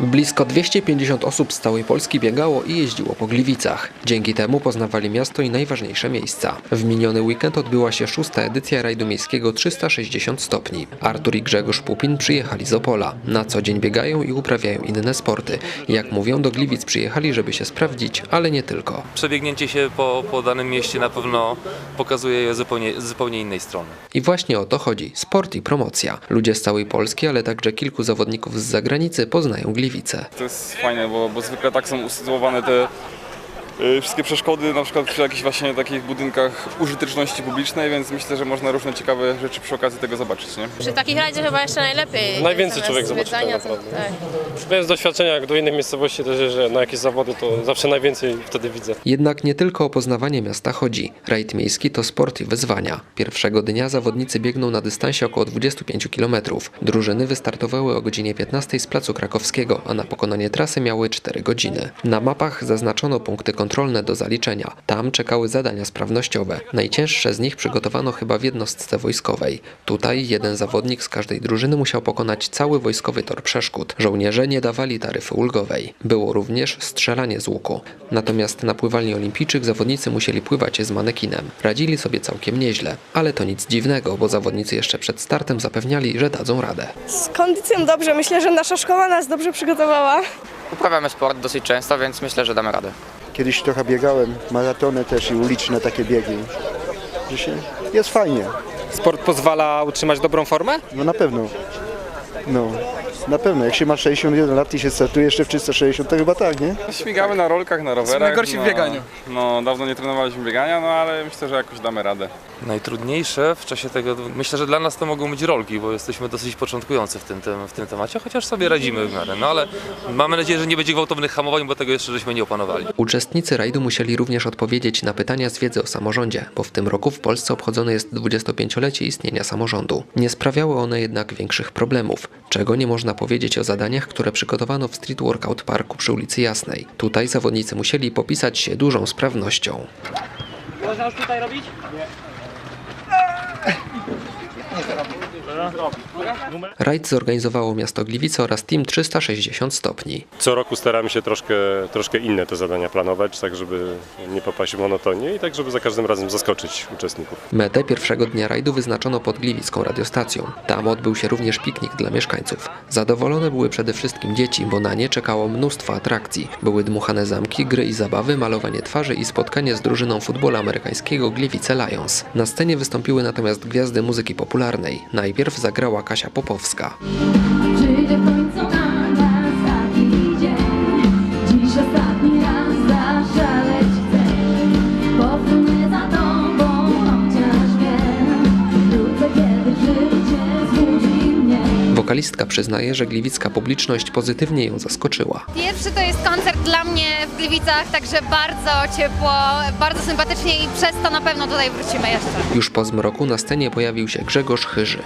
Blisko 250 osób z całej Polski biegało i jeździło po Gliwicach. Dzięki temu poznawali miasto i najważniejsze miejsca. W miniony weekend odbyła się szósta edycja rajdu miejskiego 360 stopni. Artur i Grzegorz Pupin przyjechali z Opola. Na co dzień biegają i uprawiają inne sporty. Jak mówią, do Gliwic przyjechali, żeby się sprawdzić, ale nie tylko. Przebiegnięcie się po, po danym mieście na pewno pokazuje je zupełnie, zupełnie innej strony. I właśnie o to chodzi. Sport i promocja. Ludzie z całej Polski, ale także kilku zawodników z zagranicy poznają Gliwice. To jest fajne, bo, bo zwykle tak są usytuowane te wszystkie przeszkody, na przykład przy jakichś właśnie takich budynkach użyteczności publicznej, więc myślę, że można różne ciekawe rzeczy przy okazji tego zobaczyć, nie? Przy takich rajdzie chyba jeszcze najlepiej. Najwięcej człowiek zobaczy tak naprawdę. tak. Bez doświadczenia, jak do innych miejscowości też, że na jakieś zawody to zawsze najwięcej wtedy widzę. Jednak nie tylko o poznawanie miasta chodzi. Rajd miejski to sport i wyzwania. Pierwszego dnia zawodnicy biegną na dystansie około 25 km. Drużyny wystartowały o godzinie 15 z placu krakowskiego, a na pokonanie trasy miały 4 godziny. Na mapach zaznaczono punkty kontrolne do zaliczenia. Tam czekały zadania sprawnościowe. Najcięższe z nich przygotowano chyba w jednostce wojskowej. Tutaj jeden zawodnik z każdej drużyny musiał pokonać cały wojskowy tor przeszkód. Żołnierze nie dawali taryfy ulgowej. Było również strzelanie z łuku. Natomiast na pływalni olimpijczyk zawodnicy musieli pływać z manekinem. Radzili sobie całkiem nieźle, ale to nic dziwnego, bo zawodnicy jeszcze przed startem zapewniali, że dadzą radę. Z kondycją dobrze, myślę, że nasza szkoła nas dobrze przygotowała. Uprawiamy sport dosyć często, więc myślę, że damy radę. Kiedyś trochę biegałem, maratony też i uliczne takie biegi. Jest fajnie, Sport pozwala utrzymać dobrą formę? no na pewno. No, na pewno. Jak się ma 61 lat i się startuje jeszcze w 360, to chyba tak, nie? Śmigamy na rolkach, na rowerach. najgorsi w no, bieganiu. No, dawno nie trenowaliśmy biegania, no ale myślę, że jakoś damy radę. Najtrudniejsze w czasie tego, myślę, że dla nas to mogą być rolki, bo jesteśmy dosyć początkujący w tym, tym, w tym temacie, chociaż sobie radzimy w miarę. No ale mamy nadzieję, że nie będzie gwałtownych hamowań, bo tego jeszcze żeśmy nie opanowali. Uczestnicy rajdu musieli również odpowiedzieć na pytania z wiedzy o samorządzie, bo w tym roku w Polsce obchodzone jest 25-lecie istnienia samorządu. Nie sprawiały one jednak większych problemów, czego nie można powiedzieć o zadaniach, które przygotowano w Street Workout Parku przy ulicy Jasnej. Tutaj zawodnicy musieli popisać się dużą sprawnością. Rajd zorganizowało miasto Gliwice oraz Team 360 stopni. Co roku staramy się troszkę, troszkę inne te zadania planować, tak żeby nie popaść w monotonię i tak żeby za każdym razem zaskoczyć uczestników. Metę pierwszego dnia rajdu wyznaczono pod Gliwicką radiostacją. Tam odbył się również piknik dla mieszkańców. Zadowolone były przede wszystkim dzieci, bo na nie czekało mnóstwo atrakcji. Były dmuchane zamki, gry i zabawy, malowanie twarzy i spotkanie z drużyną futbolu amerykańskiego Gliwice Lions. Na scenie wystąpiły natomiast gwiazdy muzyki popularnej. Najpierw zagrała Kasia Popowska. Wokalistka przyznaje, że gliwicka publiczność pozytywnie ją zaskoczyła. Pierwszy to jest koncert dla mnie w Gliwicach, także bardzo ciepło, bardzo sympatycznie i przez to na pewno tutaj wrócimy jeszcze. Już po zmroku na scenie pojawił się Grzegorz Chyży.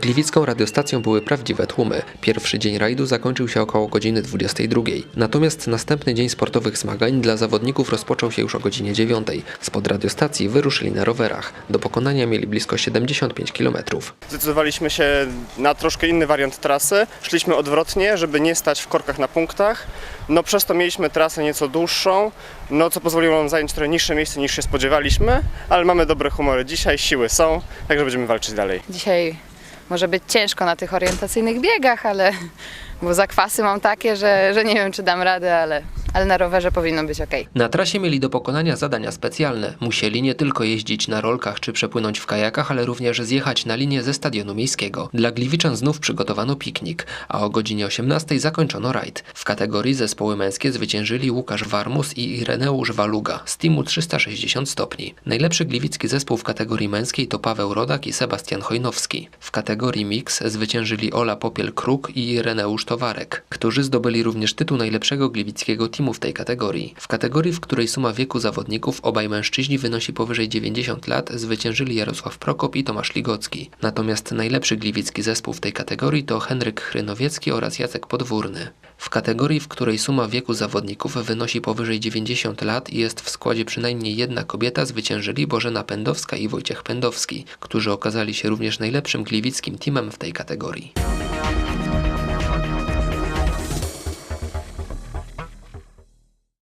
Gliwicką radiostacją były prawdziwe tłumy. Pierwszy dzień rajdu zakończył się około godziny 22. Natomiast następny dzień sportowych zmagań dla zawodników rozpoczął się już o godzinie 9. Spod radiostacji wyruszyli na rowerach. Do pokonania mieli blisko 75 km. Zdecydowaliśmy się na troszkę inny wariant trasy. Szliśmy odwrotnie, żeby nie stać w korkach na punktach. No przez to mieliśmy trasę nieco dłuższą, no co pozwoliło nam zająć trochę niższe miejsce niż się spodziewaliśmy, ale mamy dobre humory dzisiaj, siły są, także będziemy walczyć dalej. Dzisiaj może być ciężko na tych orientacyjnych biegach, ale bo zakwasy mam takie, że, że nie wiem, czy dam radę, ale, ale na rowerze powinno być ok. Na trasie mieli do pokonania zadania specjalne. Musieli nie tylko jeździć na rolkach czy przepłynąć w kajakach, ale również zjechać na linię ze stadionu miejskiego. Dla Gliwiczan znów przygotowano piknik, a o godzinie 18 zakończono rajd. W kategorii zespoły męskie zwyciężyli Łukasz Warmus i Ireneusz Waluga z teamu 360 stopni. Najlepszy gliwicki zespół w kategorii męskiej to Paweł Rodak i Sebastian Chojnowski. W kategorii mix zwyciężyli Ola Popiel-Kruk i Ireneusz Towarek, którzy zdobyli również tytuł najlepszego gliwickiego teamu w tej kategorii. W kategorii, w której suma wieku zawodników obaj mężczyźni wynosi powyżej 90 lat, zwyciężyli Jarosław Prokop i Tomasz Ligocki. Natomiast najlepszy gliwicki zespół w tej kategorii to Henryk Chrynowiecki oraz Jacek Podwórny. W kategorii, w której suma wieku zawodników wynosi powyżej 90 lat i jest w składzie przynajmniej jedna kobieta, zwyciężyli Bożena Pędowska i Wojciech Pędowski, którzy okazali się również najlepszym gliwickim teamem w tej kategorii.